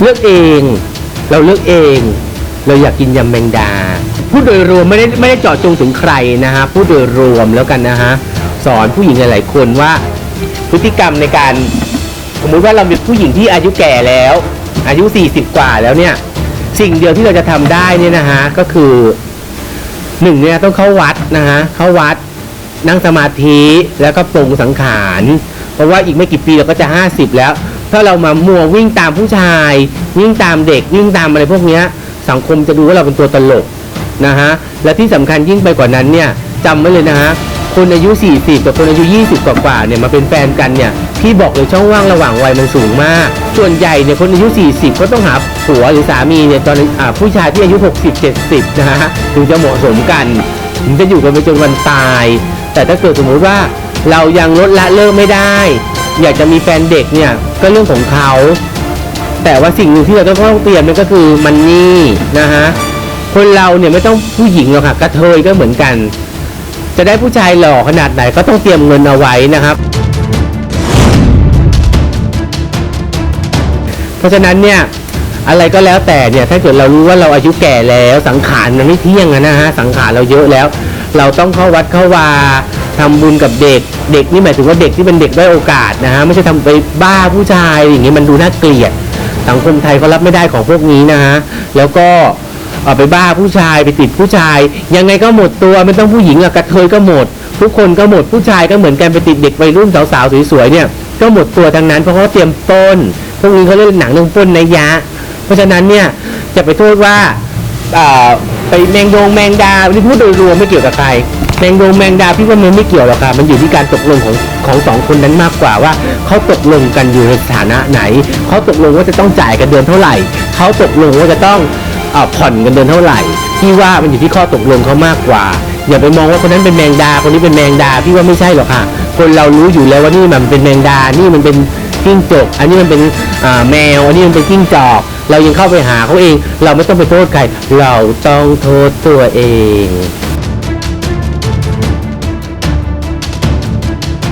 เลือกเอง เราเลือกเอง เราอยากกินยำแมงดา พูดโดยรวมไม่ได้ไม่ได้เจาะจงถึงใครนะฮะพูดโดยรวมแล้วกันนะฮะสอนผู้หญิงหลายๆคนว่าพฤติกรรมในการ สมมุติว่าเราเป็นผู้หญิงที่อายุแก่แล้ว อายุ 40 กว่าแล้วเนี่ย สิ่งเดียวที่เราจะทำได้เนี่ยนะฮะก็คือหนึ่งเนี่ยต้องเข้าวัดนะฮะเข้าวัดนั่งสมาธิแล้วก็ปรงสังขาร เพราะว่าอีกไม่กี่ปีเราก็จะ 50 แล้ว ถ้าเรามามัววิ่งตามผู้ชาย วิ่งตามเด็กวิ่งตามอะไรพวกนี้สังคมจะดูว่าเราเป็นตัวตลกนะฮะและที่สำคัญยิ่งไปกว่านั้นเนี่ยจำไว้เลยนะฮะคนอายุ 40 กับคนอายุ 20 กว่าๆเนี่ยมาเป็นแฟนกันเนี่ยพี่บอกเลยช่องว่างระหว่างวัยมันสูงมาก ส่วนใหญ่เนี่ยคนอายุ 40 ก็ต้องหาผัวหรือสามีเนี่ยตอนอผู้ชายที่อายุ 60 70 นะฮะถึงจะเหมาะสมกันถึงจะอยู่กันไปจนวันตาย แต่ถ้าเกิดสมมุติว่าเรายังลดละเลิกไม่ได้ อยากจะมีแฟนเด็กเนี่ยก็เรื่องของเขา แต่ว่าสิ่งหนึ่งที่เราต้องเตรียมนั่นก็คือมันนี่นะฮะคนเราเนี่ยไม่ต้องผู้หญิงหรอกค่ะกระเทยก็เหมือนกัน จะได้ผู้ชายหล่อขนาดไหนก็ต้องเตรียมเงินเอาไว้นะครับ เพราะฉะนั้นเนี่ยอะไรก็แล้วแต่เนี่ยถ้าเกิดเรารู้ว่าเราอายุแก่แล้วสังขารมันไม่เที่ยงนะฮะสังขารเราเยอะแล้ว เราต้องเข้าวัดเข้าวา ทำบุญกับเด็ก เด็กนี่หมายถึงว่าเด็กที่เป็นเด็กได้อยโอกาสนะฮะไม่ใช่ทำไปบ้าผู้ชายอย่างนี้มันดูน่าเกลียด สังคมไทยเขารับไม่ได้ของพวกนี้นะฮะแล้วก็เอาไปบ้าผู้ชายไปติดผู้ชาย ยังไงก็หมดตัวไม่ต้องผู้หญิงอะกระเทยก็หมด ทุกคนก็หมดผู้ชายก็เหมือนกันไปติดเด็กวัยรุ่นสาวๆสวยๆเนี่ยก็หมดตัวทั้งนั้นเพราะเขาเตรียมปล้นพวกนี้เขาเล่นหนังเรื่องป้นในยะ เพราะฉะนั้นเนี่ยจะไปโทษว่าไปแมงดงแมงดานี่พูดโดยรวมไม่เกี่ยวกับใคร แมงดงแมงดาพี่ว่ามันไม่เกี่ยวหรอกค่ะ มันอยู่ที่การตกลงของของสองคนนั้นมากกว่าว่าเขาตกลงกันอยู่ในสถานะไหนเขาตกลงว่าจะต้องจ่ายกันเดือนเท่าไหร่เขาตกลงว่าจะต้องอผ่อนกันเดือนเท่าไหร่พี่ว่ามันอยู่ที่ข้อตกลงเขามากกว่า อย่าไปมองว่าคนนั้นเป็นแมงดาคนนี้เป็นแมงดาพี่ว่าไม่ใช่หรอกค่ะ คนเรารู้อยู่แล้วว่านี่มันเป็นแมงดานี่มันเป็นจิ้งจกอันนี้มันเป็นแมวอันนี้มันเป็นจิ้งจอก เรายังเข้าไปหาเขาเอง เราไม่ต้องไปโทษใครเราต้องโทษตัวเอง